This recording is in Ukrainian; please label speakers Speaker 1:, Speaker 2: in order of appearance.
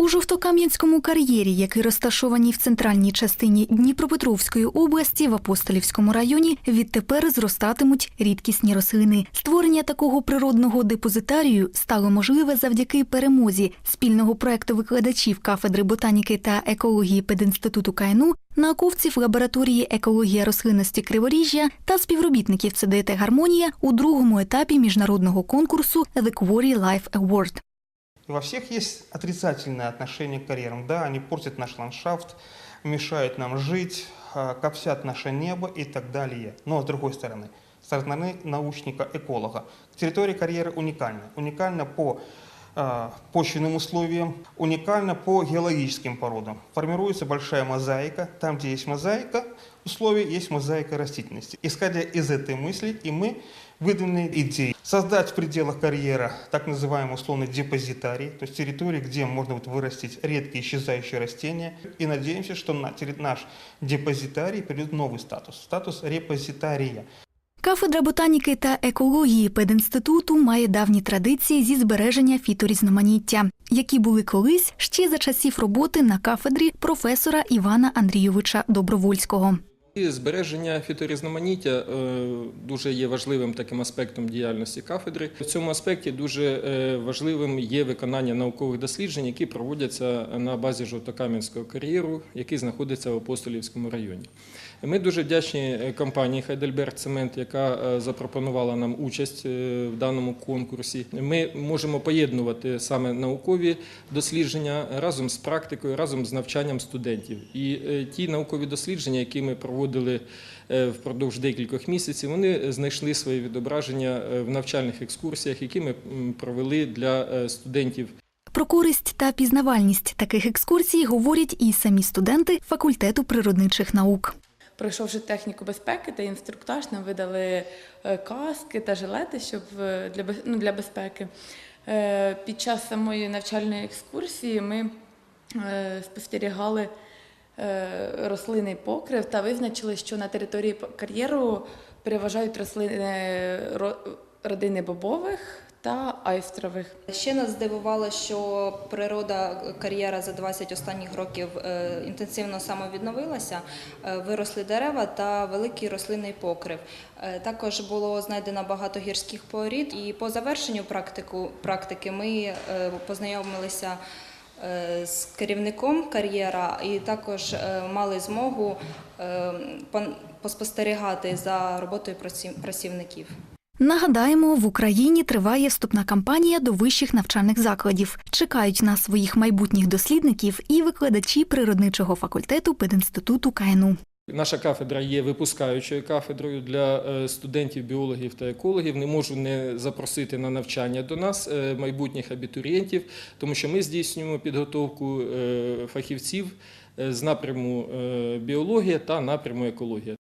Speaker 1: У жовтокам'янському кар'єрі, який розташований в центральній частині Дніпропетровської області в Апостолівському районі, відтепер зростатимуть рідкісні рослини. Створення такого природного депозитарію стало можливе завдяки перемозі спільного проекту викладачів кафедри ботаніки та екології пединституту КНУ, науковців лабораторії екологія рослинності Криворіжжя та співробітників ЦДТ Гармонія у другому етапі міжнародного конкурсу The Quarry Life Award.
Speaker 2: И во всех есть отрицательное отношение к карьерам. Да, они портят наш ландшафт, мешают нам жить, а, копсят наше небо и так далее. Но с другой стороны, со стороны научника-эколога, территория карьеры уникальна. Уникальна по а, почвенным условиям, уникальна по геологическим породам. Формируется большая мозаика. Там, где есть мозаика условий, есть мозаика растительности. Исходя из этой мысли, и мы выдвинули идею создать в пределах карьера так называемый условный депозитарий, то есть территорию, где можно будет вырастить редкие исчезающие растения. И надеемся, что на терри- наш депозитарий придет новый статус, статус репозитария.
Speaker 1: Кафедра ботаніки та екології пединституту має давні традиції зі збереження фіторізноманіття, які були колись ще за часів роботи на кафедрі професора Івана Андрійовича Добровольського.
Speaker 3: Збереження фіторізноманіття е, дуже є важливим таким аспектом діяльності кафедри. В цьому аспекті дуже е, важливим є виконання наукових досліджень, які проводяться на базі Жовтокам'янського кар'єру, який знаходиться в Апостолівському районі. Ми дуже вдячні е, компанії Heidelberg Цемент, яка е, запропонувала нам участь е, в даному конкурсі. Ми можемо поєднувати саме наукові дослідження разом з практикою, разом з навчанням студентів. І ті наукові дослідження, які ми проводили впродовж декількох місяців, вони знайшли своє відображення в навчальних екскурсіях, які ми провели для студентів
Speaker 1: Про користь та пізнавальність таких екскурсій говорять і самі студенти факультету природничих наук.
Speaker 4: Пройшовши техніку безпеки та інструктаж, нам видали е, каски та жилети, щоб е, для, ну, для безпеки. Е, Під час самої навчальної екскурсії ми спостерігали рослинний покрив та визначили, що на території кар'єру переважають рослини родини бобових та айстрових.
Speaker 5: Ще нас здивувало, що природа кар'єра за 20 останніх років е, інтенсивно самовідновилася. Е, Виросли дерева та великий рослинний покрив. Е, Також було знайдено багато гірських порід. І по завершенню практику, практики ми познайомилися з керівником кар'єра і також мали змогу поспостерігати за роботою праці- працівників.
Speaker 1: Нагадаємо, в Україні триває вступна кампанія до вищих навчальних закладів. Чекають на своїх майбутніх дослідників і викладачі природничого факультету пединституту КНУ.
Speaker 3: Наша кафедра є випускаючою кафедрою для е, студентів, біологів та екологів. Не можу не запросити на навчання до нас е, майбутніх абітурієнтів, тому що ми здійснюємо підготовку е, фахівців з напряму біологія та напряму екологія.